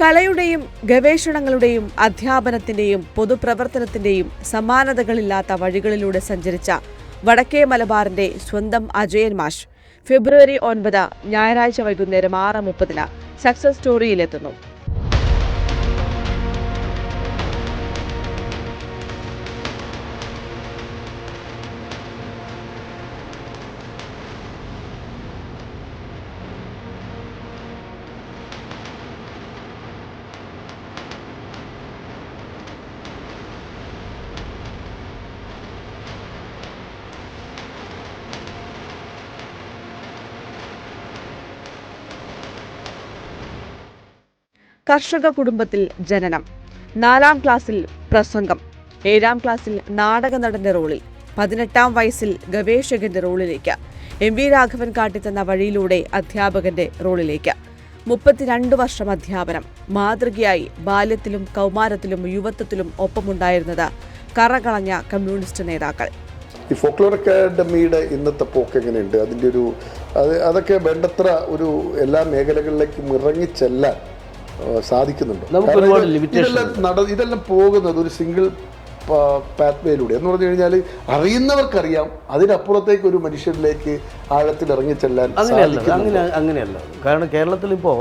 കലയുടെയും ഗവേഷണങ്ങളുടെയും അധ്യാപനത്തിന്റെയും പൊതുപ്രവർത്തനത്തിന്റെയും സമാനതകളില്ലാത്ത വഴികളിലൂടെ സഞ്ചരിച്ച വടക്കേ മലബാറിന്റെ സ്വന്തം അജയൻ മാഷ്. ഫെബ്രുവരി ഒൻപത് ഞായറാഴ്ച വൈകുന്നേരം ആറ് മുപ്പതിന് സക്സസ് സ്റ്റോറിയിലെത്തുന്നു. കർഷക കുടുംബത്തിൽ ജനനം. നാലാം ക്ലാസ്സിൽ പ്രസംഗം. ഏഴാം ക്ലാസ്സിൽ നാടക നടന്റെ റോളിൽ. പതിനെട്ടാം വയസ്സിൽ ഗവേഷകന്റെ റോളിലേക്ക്. എം വി രാഘവൻ കാട്ടിത്തന്ന വഴിയിലൂടെ അധ്യാപകന്റെ റോളിലേക്ക്. മുപ്പത്തിരണ്ട് വർഷം അധ്യാപനം. മാതൃകയായി ബാല്യത്തിലും കൗമാരത്തിലും യുവത്വത്തിലും ഒപ്പമുണ്ടായിരുന്നത് കറകളഞ്ഞ കമ്മ്യൂണിസ്റ്റ് നേതാക്കൾ. ഈ ഫോക്ലോർ അക്കാഡമിയുടെ ഇന്നത്തെ പോക്ക് എങ്ങനെയുണ്ട്? അതിന്റെ ഒരു അത് അതൊക്കെ വേണ്ടത്ര ഒരു എല്ലാ മേഖലകളിലേക്കും ഇറങ്ങിച്ചെല്ലാൻ സാധിക്കുന്നുണ്ടോ. ഇതെല്ലാം ഇതെല്ലാം പോകുന്നത് ഒരു സിംഗിൾ പാത്വേയിലൂടെ എന്ന് പറഞ്ഞു കഴിഞ്ഞാൽ അറിയുന്നവർക്കറിയാം അതിനപ്പുറത്തേക്ക് ഒരു മനുഷ്യരിലേക്ക് ആഴത്തിൽ അങ്ങനെയല്ല സാധിക്കുന്നുണ്ടോ? അങ്ങനെ അങ്ങനെയല്ല. കാരണം കേരളത്തിലിപ്പോൾ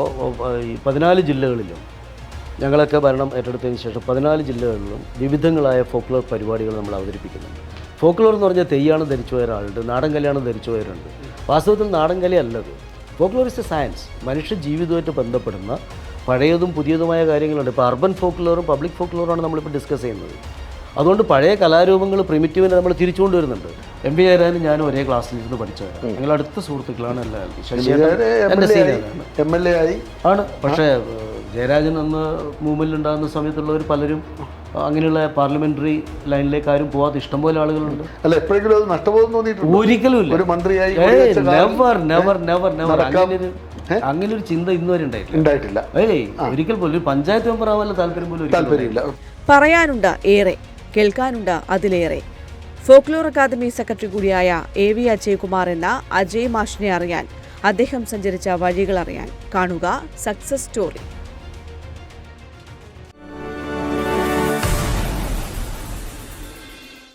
ഈ പതിനാല് ജില്ലകളിലും ഞങ്ങളൊക്കെ ഭരണം ഏറ്റെടുത്തതിന് ശേഷം പതിനാല് ജില്ലകളിലും വിവിധങ്ങളായ ഫോക്ലോർ പരിപാടികൾ നമ്മൾ അവതരിപ്പിക്കുന്നുണ്ട്. ഫോക്ലോർ എന്ന് പറഞ്ഞാൽ തെയ്യാണ് ധരിച്ചു പോയ ഒരാളുണ്ട് നാടൻ കലയാണ് ധരിച്ചു പോയവരുണ്ട് വാസ്തവത്തിൽ നാടൻ കലയല്ലത്. ഫോക്ലോർ ഇസ് എ സയൻസ് മനുഷ്യ ജീവിതമായിട്ട് ബന്ധപ്പെടുന്ന പഴയതും പുതിയതുമായ കാര്യങ്ങളുണ്ട്. ഇപ്പോൾ അർബൻ ഫോക്ക്ലോറും പബ്ലിക് ഫോക്ലോറാണ് നമ്മളിപ്പോൾ ഡിസ്കസ് ചെയ്യുന്നത്. അതുകൊണ്ട് പഴയ കലാരൂപങ്ങൾ പ്രിമിറ്റീവിനെ നമ്മൾ തിരിച്ചുകൊണ്ട് വരുന്നുണ്ട് എം ബി ആരാനും ഞാനും ഒരേ ക്ലാസ്സിലിരുന്ന് പഠിച്ചവരാണ്. ഞങ്ങൾ അടുത്ത സുഹൃത്തുക്കളാണ് എല്ലാവരും ആണ്. പക്ഷേ ജയരാജൻ ജയരാജൻ അന്ന് മൂവ്മെന്റിലുണ്ടാകുന്ന സമയത്തുള്ളവർ പലരും അങ്ങനെയുള്ള പാർലമെന്ററി ലൈനിലേക്ക് ആരും പോവാത്ത ഇഷ്ടംപോലെ ആളുകളുണ്ട്. അല്ല എപ്പോഴെങ്കിലും അത് നഷ്ടബോധം തോന്നിയിട്ടുണ്ട്? ഒരിക്കലും ഇല്ല. ഒരു മന്ത്രിയായി നെവർ നെവർ നെവർ നെവർ. അങ്ങനെ ഒരു ചിന്ത ഇന്നുവരെ ഉണ്ടായിട്ടില്ല. ഉണ്ടായിട്ടില്ല. ഏയ് ഒരിക്കൽ പോലും ഒരു പഞ്ചായത്ത് മെമ്പർ ആവാനുള്ള താല്പര്യം പോലും താല്പര്യമില്ല. പറയാനുണ്ട് ഏറെ കേൾക്കാനുണ്ട് അതിലേറെ. ഫോക്ലോർ അക്കാദമി സെക്രട്ടറി കൂടിയായ എ വി അജയ്കുമാർ എന്ന അജയ് മാഷിനെ അറിയാൻ അദ്ദേഹം സഞ്ചരിച്ച വഴികൾ അറിയാൻ. കാണുക സക്സസ് സ്റ്റോറി.